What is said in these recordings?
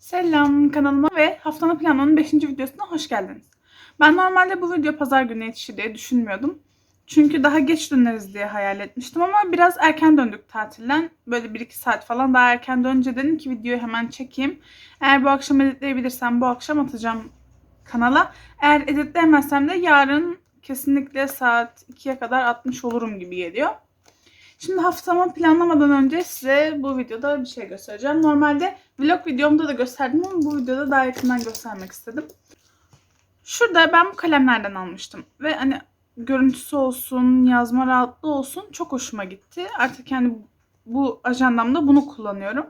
Selam kanalıma ve haftanın planının 5. videosuna hoş geldiniz. Ben normalde bu video pazar günü yetişir diye düşünmüyordum. Çünkü daha geç döneriz diye hayal etmiştim ama biraz erken döndük tatilden. Böyle 1-2 saat falan daha erken dönünce dedim ki videoyu hemen çekeyim. Eğer bu akşam editleyebilirsem bu akşam atacağım kanala. Eğer editleyemezsem de yarın kesinlikle saat 2'ye kadar atmış olurum gibi geliyor. Şimdi haftamı planlamadan önce size bu videoda bir şey göstereceğim. Normalde vlog videomda da gösterdim ama bu videoda daha yakından göstermek istedim. Şurada ben bu kalemlerden almıştım. Ve hani görüntüsü olsun, yazma rahatlığı olsun çok hoşuma gitti. Artık yani bu ajandamda bunu kullanıyorum.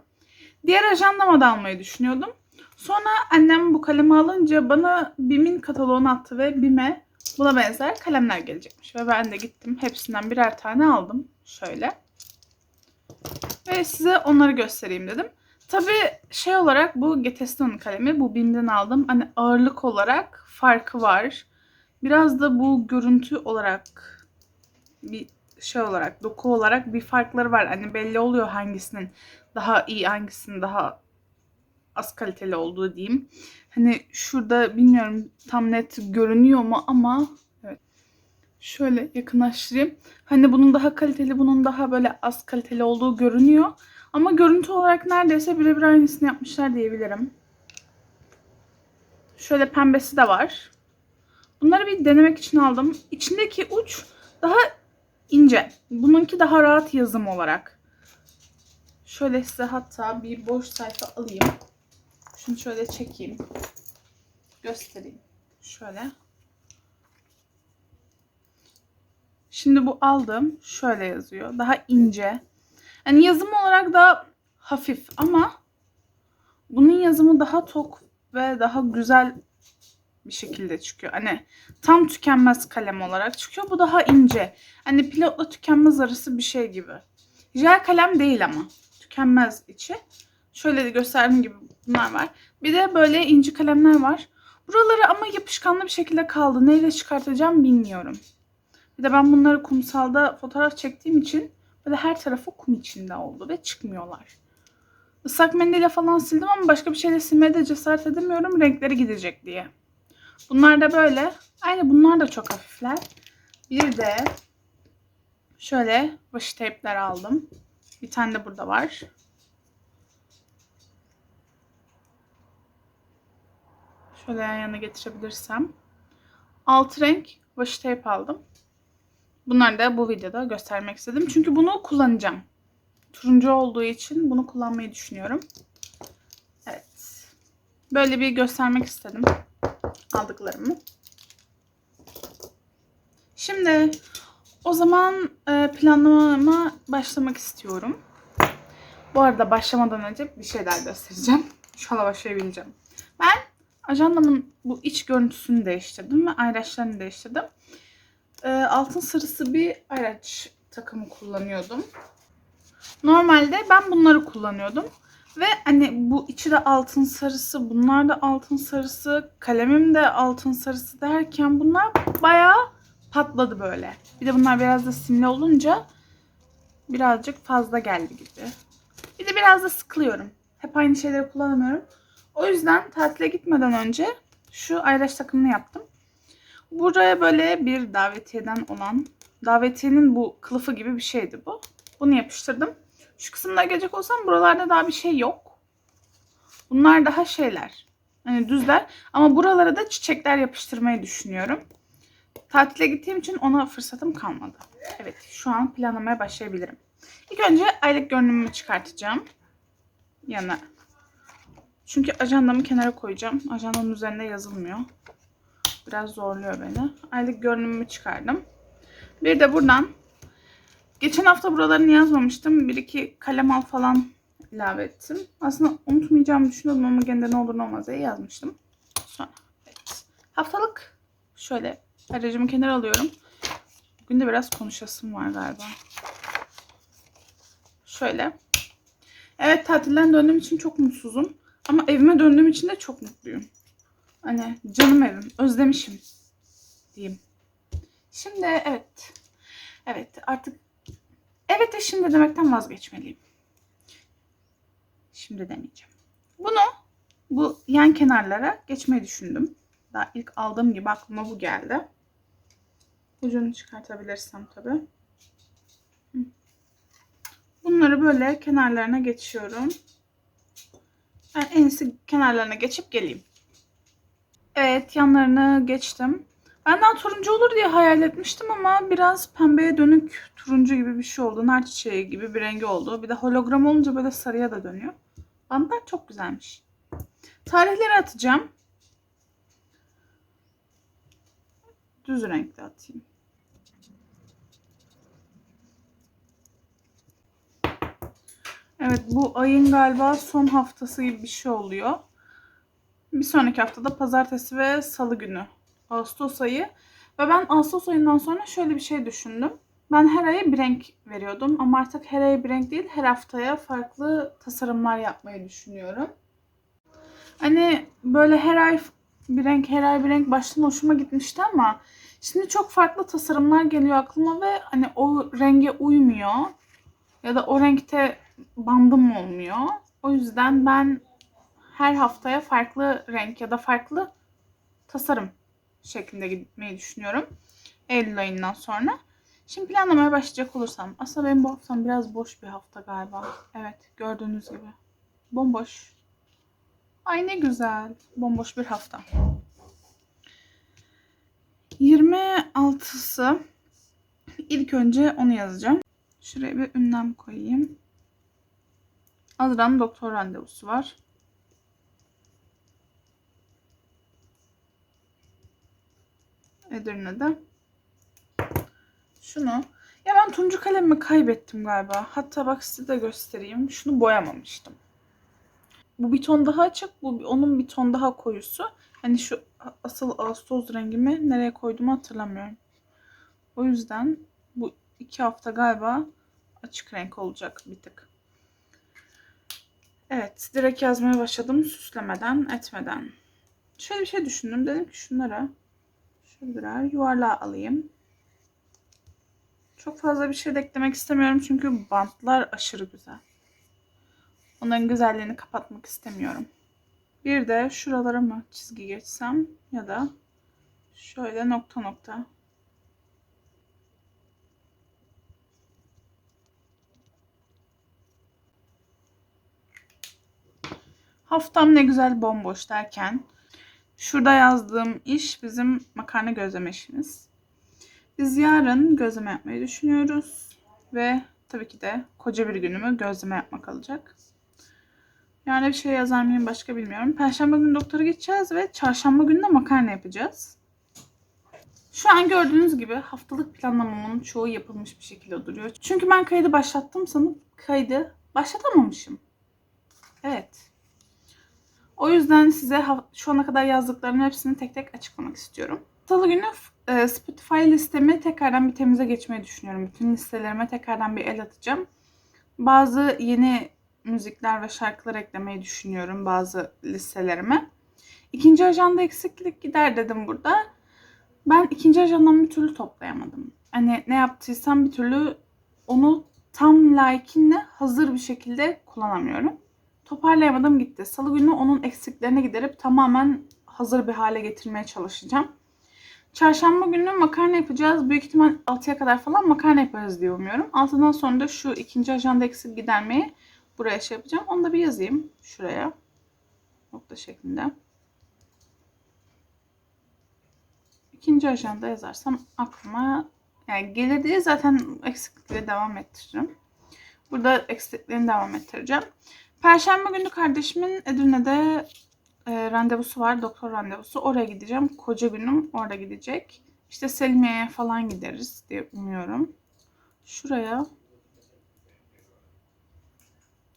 Diğer ajandama da almayı düşünüyordum. Sonra annem bu kalemi alınca bana BİM'in kataloğunu attı ve BİM'e buna benzer kalemler gelecekmiş. Ve ben de gittim hepsinden birer tane aldım. Şöyle. Ve size onları göstereyim dedim. Tabii şey olarak bu Geteston'un kalemi. Bu BİM'den aldım. Hani ağırlık olarak farkı var. Biraz da bu görüntü olarak bir şey olarak, doku olarak bir farkları var. Hani belli oluyor hangisinin daha iyi, hangisinin daha az kaliteli olduğu diyeyim. Hani şurada bilmiyorum tam net görünüyor mu ama evet. Şöyle yakınlaştırayım. Hani bunun daha kaliteli, bunun daha böyle az kaliteli olduğu görünüyor. Ama görüntü olarak neredeyse birebir aynısını yapmışlar diyebilirim. Şöyle pembesi de var. Bunları bir denemek için aldım. İçindeki uç daha ince. Bununki daha rahat yazım olarak. Şöyle size hatta bir boş sayfa alayım. Şunu şöyle çekeyim. Göstereyim. Şöyle. Şimdi bu aldım. Şöyle yazıyor. Daha ince. Yani yazım olarak da hafif ama bunun yazımı daha tok ve daha güzel bir şekilde çıkıyor. Hani tam tükenmez kalem olarak çıkıyor. Bu daha ince. Hani pilotla tükenmez arası bir şey gibi. Jel kalem değil ama. Tükenmez içi. Şöyle de gösterdiğim gibi bunlar var. Bir de böyle inci kalemler var. Buraları ama yapışkanlı bir şekilde kaldı. Neyle çıkartacağım bilmiyorum. Bir de ben bunları kumsalda fotoğraf çektiğim için böyle her tarafı kum içinde oldu ve çıkmıyorlar. Islak mendille falan sildim ama başka bir şeyle silmeye de cesaret edemiyorum renkleri gidecek diye. Bunlar da böyle. Aynı bunlar da çok hafifler. Bir de şöyle washi tape'ler aldım. Bir tane de burada var. Şöyle yan yana getirebilirsem. Alt renk washi tape aldım. Bunları da bu videoda göstermek istedim. Çünkü bunu kullanacağım. Turuncu olduğu için bunu kullanmayı düşünüyorum. Evet. Böyle bir göstermek istedim. Aldıklarımı. Şimdi o zaman e, planlamama başlamak istiyorum. Bu arada başlamadan önce bir şey daha göstereceğim. İnşallah başlayabileceğim. Ben ajandamın bu iç görüntüsünü değiştirdim ve ayraçlarını değiştirdim. E, altın sarısı bir ayraç takımı kullanıyordum. Normalde ben bunları kullanıyordum. Ve hani bu içi de altın sarısı, bunlar da altın sarısı, kalemim de altın sarısı derken bunlar bayağı patladı böyle. Bir de bunlar biraz da simli olunca birazcık fazla geldi gibi. Bir de biraz da sıkılıyorum. Hep aynı şeyleri kullanamıyorum. O yüzden tatile gitmeden önce şu ayraç takımını yaptım. Buraya böyle bir davetiyeden olan, davetiyenin bu kılıfı gibi bir şeydi bu. Bunu yapıştırdım. Şu kısımda gelecek olsam buralarda daha bir şey yok. Bunlar daha şeyler. Hani düzler. Ama buralara da çiçekler yapıştırmayı düşünüyorum. Tatile gittiğim için ona fırsatım kalmadı. Evet şu an planlamaya başlayabilirim. İlk önce aylık görünümümü çıkartacağım. Yana. Çünkü ajandamı kenara koyacağım. Ajandanın üzerinde yazılmıyor. Biraz zorluyor beni. Aylık görünümümü çıkardım. Bir de buradan Geçen hafta buralarını yazmamıştım. Bir iki kalem al falan ilave ettim. Aslında unutmayacağımı düşünüyordum ama gene ne olur ne olmaz diye yazmıştım. Sonra evet. Haftalık şöyle aracımı kenara alıyorum. Bugün de biraz konuşasım var galiba. Şöyle. Evet tatilden döndüğüm için çok mutsuzum. Ama evime döndüğüm için de çok mutluyum. Hani canım evim. Özlemişim diyeyim. Şimdi evet. Evet artık Evet de şimdi demekten vazgeçmeliyim. Şimdi demeyeceğim. Bunu bu yan kenarlara geçmeyi düşündüm. Daha ilk aldığım gibi aklıma bu geldi. Ucunu çıkartabilirsem tabii. Bunları böyle kenarlarına geçiyorum. Ben en iyisi kenarlarına geçip geleyim. Evet yanlarını geçtim. Ben daha turuncu olur diye hayal etmiştim ama biraz pembeye dönük turuncu gibi bir şey oldu. Nar çiçeği gibi bir rengi oldu. Bir de hologram olunca böyle sarıya da dönüyor. Bantlar çok güzelmiş. Tarihleri atacağım. Düz renkte atayım. Evet bu ayın galiba son haftası gibi bir şey oluyor. Bir sonraki haftada pazartesi ve salı günü. Ağustos ayı. Ve ben Ağustos ayından sonra şöyle bir şey düşündüm. Ben her aya bir renk veriyordum ama artık her aya bir renk değil her haftaya farklı tasarımlar yapmayı düşünüyorum. Hani böyle her ay bir renk her ay bir renk baştan hoşuma gitmişti ama şimdi çok farklı tasarımlar geliyor aklıma ve hani o renge uymuyor. Ya da o renkte bandım olmuyor. O yüzden ben her haftaya farklı renk ya da farklı tasarım şeklinde gitmeyi düşünüyorum. Eylül ayından sonra. Şimdi planlamaya başlayacak olursam. Aslında benim bu haftam biraz boş bir hafta galiba. Evet gördüğünüz gibi. Bomboş. Ay ne güzel. Bomboş bir hafta. 26'sı ilk önce onu yazacağım. Şuraya bir ünlem koyayım. Azra'nın doktor randevusu var. Edirne'de. Şunu. Ya ben turuncu kalemimi kaybettim galiba. Hatta bak size de göstereyim. Şunu boyamamıştım. Bu bir ton daha açık. Bu onun bir ton daha koyusu. Hani şu asıl Ağustos rengimi nereye koyduğumu hatırlamıyorum. O yüzden bu iki hafta galiba açık renk olacak bir tık. Evet, direkt yazmaya başladım süslemeden, etmeden. Şöyle bir şey düşündüm. Dedim ki şunlara şöyle birer yuvarlağı alayım. Çok fazla bir şey de eklemek istemiyorum çünkü bantlar aşırı güzel. Onların güzelliğini kapatmak istemiyorum. Bir de şuralara mı çizgi geçsem ya da şöyle nokta nokta Haftam ne güzel bomboş derken şurada yazdığım iş bizim makarna gözleme işimiz. Biz yarın gözleme yapmayı düşünüyoruz ve tabii ki de koca bir günümü gözleme yapmak alacak. Yani bir şey yazar mıyım başka bilmiyorum. Perşembe günü doktora gideceğiz ve çarşamba günü de makarna yapacağız. Şu an gördüğünüz gibi haftalık planlamamın çoğu yapılmış bir şekilde duruyor. Çünkü ben kaydı başlattım sanıp kaydı başlatamamışım. Evet. O yüzden size şu ana kadar yazdıklarımın hepsini tek tek açıklamak istiyorum. Salı günü e, Spotify listemi tekrardan bir temize geçmeyi düşünüyorum. Bütün listelerime tekrardan bir el atacağım. Bazı yeni müzikler ve şarkılar eklemeyi düşünüyorum bazı listelerime. İkinci ajanda eksiklik gider dedim burada. Ben ikinci ajandamı bir türlü toplayamadım. Hani ne yaptıysam bir türlü onu tam layıkınla hazır bir şekilde kullanamıyorum. Toparlayamadım gitti. Salı günü onun eksiklerini giderip tamamen hazır bir hale getirmeye çalışacağım. Çarşamba günü makarna yapacağız. Büyük ihtimal 6'ya kadar falan makarna yaparız diye umuyorum. 6'dan sonra da şu ikinci ajanda eksik gidermeyi buraya şey yapacağım. Onu da bir yazayım şuraya. Nokta şeklinde. İkinci ajanda yazarsam aklıma yani gelir diye zaten eksiklikle devam ettiririm. Burada eksikliklerini devam ettireceğim. Perşembe günü kardeşimin Edirne'de e, randevusu var. Doktor randevusu. Oraya gideceğim. Koca günüm orada gidecek. İşte Selimiye'ye falan gideriz diye umuyorum. Şuraya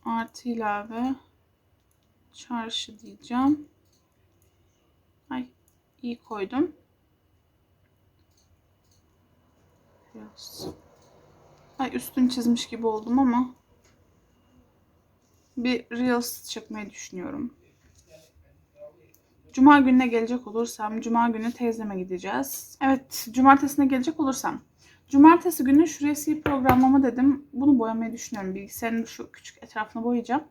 artı ilave çarşı diyeceğim. Ay iyi koydum. Biraz. Ay üstünü çizmiş gibi oldum ama bir Reels çekmeyi düşünüyorum. Cuma gününe gelecek olursam, Cuma günü teyzeme gideceğiz. Evet, Cumartesine gelecek olursam. Cumartesi günü şuraya sil programlama dedim. Bunu boyamayı düşünüyorum. Bilgisayarın şu küçük etrafını boyayacağım.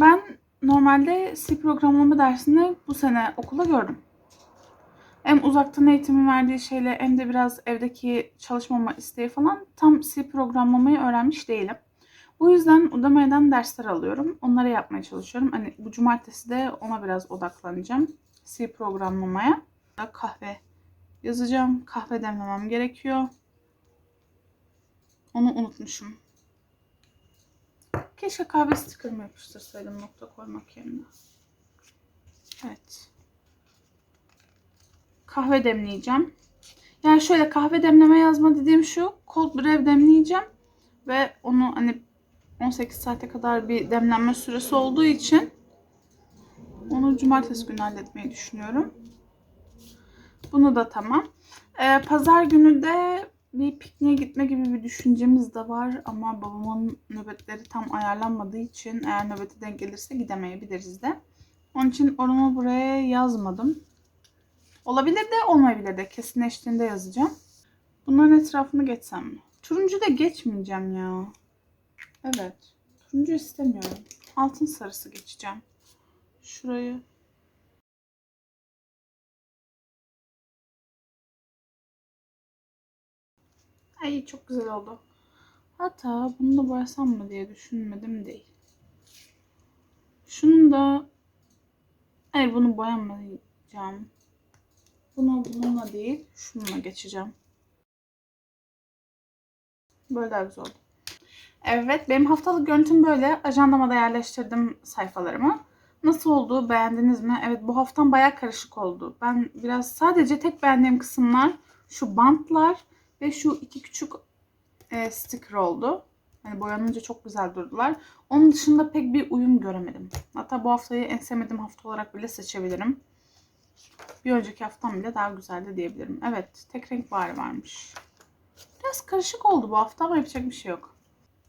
Ben normalde C programlama dersini bu sene okulda gördüm. Hem uzaktan eğitimin verdiği şeyle hem de biraz evdeki çalışmama isteği falan tam C programlamayı öğrenmiş değilim. Bu yüzden Udemy'den dersler alıyorum. Onları yapmaya çalışıyorum. Hani bu cumartesi de ona biraz odaklanacağım. C programlamaya. Kahve yazacağım. Kahve demlemem gerekiyor. Onu unutmuşum. Keşke kahve sticker'ımı yapıştırsaydım nokta koymak yerine. Evet. Kahve demleyeceğim. Yani şöyle kahve demleme yazma dediğim şu. Cold brew demleyeceğim. Ve onu hani 18 saate kadar bir demlenme süresi olduğu için onu cumartesi günü halletmeyi düşünüyorum. Bunu da tamam. Ee, Pazar günü de bir pikniğe gitme gibi bir düşüncemiz de var ama babamın nöbetleri tam ayarlanmadığı için eğer nöbeti denk gelirse gidemeyebiliriz de. Onun için oranı buraya yazmadım. Olabilir de olmayabilir de kesinleştiğinde yazacağım. Bunların etrafını geçsem mi? Turuncu da geçmeyeceğim ya. Evet. Turuncu istemiyorum. Altın sarısı geçeceğim. Şurayı Ay çok güzel oldu. Hatta bunu da boyasam mı diye düşünmedim değil. Şunun da hayır bunu boyamayacağım. Bunu bununla değil şununla geçeceğim. Böyle daha güzel oldu. Evet benim haftalık görüntüm böyle. Ajandama da yerleştirdim sayfalarımı. Nasıl oldu? Beğendiniz mi? Evet bu haftam baya karışık oldu. Ben biraz sadece tek beğendiğim kısımlar şu bantlar ve şu iki küçük e, sticker oldu. Yani boyanınca çok güzel durdular. Onun dışında pek bir uyum göremedim. Hatta bu haftayı en sevmediğim hafta olarak bile seçebilirim. Bir önceki haftam bile daha güzeldi diyebilirim. Evet tek renk bari varmış. Biraz karışık oldu bu hafta ama yapacak bir şey yok.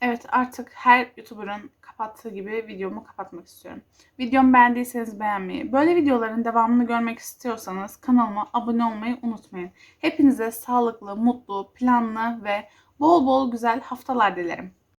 Evet artık her YouTuber'ın kapattığı gibi videomu kapatmak istiyorum. Videomu beğendiyseniz beğenmeyi, böyle videoların devamını görmek istiyorsanız kanalıma abone olmayı unutmayın. Hepinize sağlıklı, mutlu, planlı ve bol bol güzel haftalar dilerim.